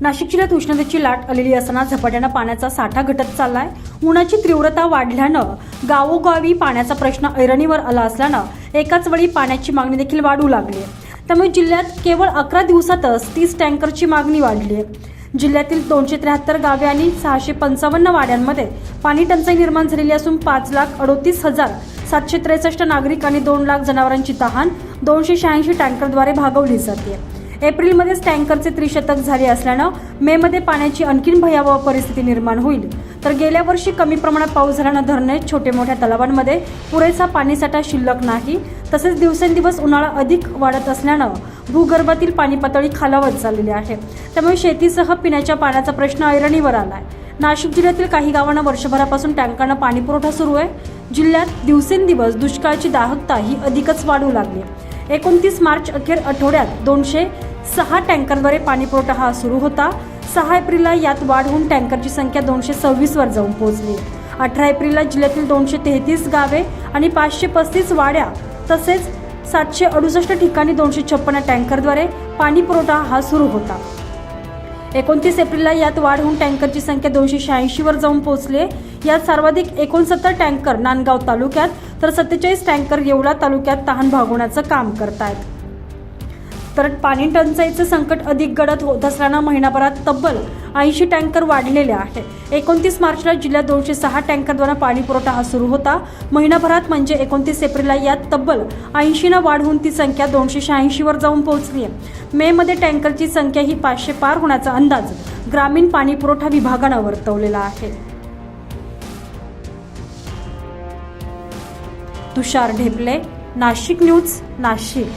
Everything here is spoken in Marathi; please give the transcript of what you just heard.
नाशिक जिल्ह्यात उष्णतेची लाट आलेली असताना झपाट्यानं पाण्याचा साठा घटत चाललाय. उन्हाची तीव्रता वाढल्यानं गावोगावी पाण्याचा प्रश्न ऐरणीवर आला असल्यानं एकाच वेळी पाण्याची मागणी देखील वाढू लागली. आहे. त्यामुळे जिल्ह्यात केवळ अकरा दिवसातच तीस टँकरची मागणी वाढली आहे. जिल्ह्यातील दोनशे त्र्याहत्तर गावे आणि सहाशे पंचावन्न वाड्यांमध्ये पाणी टंचाई निर्माण झालेली असून पाच लाख अडोतीस हजार सातशे त्रेसष्ट नागरिक आणि दोन लाख जनावरांची तहान दोनशे शहाऐंशी टँकरद्वारे भागवली जाते. एप्रिलमध्येच टँकरचे त्रिशतक झाले असल्यानं मे मध्ये पाण्याची आणखीन भयावह परिस्थिती निर्माण होईल. तर गेल्या वर्षी कमी प्रमाणात पाऊस झाल्यानं धरणे छोटे मोठ्या तलावांमध्ये पुरेसा पाणीसाठा शिल्लक नाही. तसेच दिवसेंदिवस उन्हाळा अधिक वाढत असल्यानं भूगर्भातील पाणी पातळी खालावत चाललेली आहे. त्यामुळे शेतीसह पिण्याच्या पाण्याचा प्रश्न ऐरणीवर आलाय. नाशिक जिल्ह्यातील काही गावांना वर्षभरापासून टँकरनं पाणी पुरवठा सुरू आहे. जिल्ह्यात दिवसेंदिवस दुष्काळाची दाहकता ही अधिकच वाढू लागली एकोणतीस मार्च अखेर आठवड्यात दोनशे सहा टँकरद्वारे पाणीपुरवठा हा सुरू होता. सहा एप्रिलला यात वाढ होऊन टँकरची संख्या दोनशे सव्वीसवर जाऊन पोहोचली. अठरा एप्रिलला जिल्ह्यातील दोनशे तेहतीस गावे आणि पाचशे पस्तीस वाड्या तसेच सातशे अडुसष्ट ठिकाणी दोनशे छप्पन्न टँकरद्वारे पाणीपुरवठा हा सुरू होता. एकोणतीस एप्रिलला यात वाढ होऊन टँकरची संख्या दोनशे शहाऐंशीवर जाऊन पोहोचली. यात सर्वाधिक एकोणसत्तर टँकर नांदगाव तालुक्यात तर सत्तेचाळीस टँकर येवला तालुक्यात तहान भागवण्याचं काम करतायत. तर पाणी टंचाईचं संकट अधिक गडद होत असल्यानं महिनाभरात तब्बल ऐंशी टँकर वाढलेले आहे एकोणतीस मार्चला जिल्ह्यात दोनशे सहा टँकरद्वारा पाणी पुरवठा हा सुरू होता. महिनाभरात म्हणजे एकोणतीस एप्रिलला यात तब्बल ऐंशीनं वाढवून ती संख्या दोनशे शहाऐंशीवर जाऊन पोहोचली आहे. मेमध्ये टँकरची संख्या ही पाचशे पार होण्याचा अंदाज ग्रामीण पाणी पुरवठा विभागानं वर्तवलेला आहे. तुषार ढेपले नाशिक न्यूज नाशिक.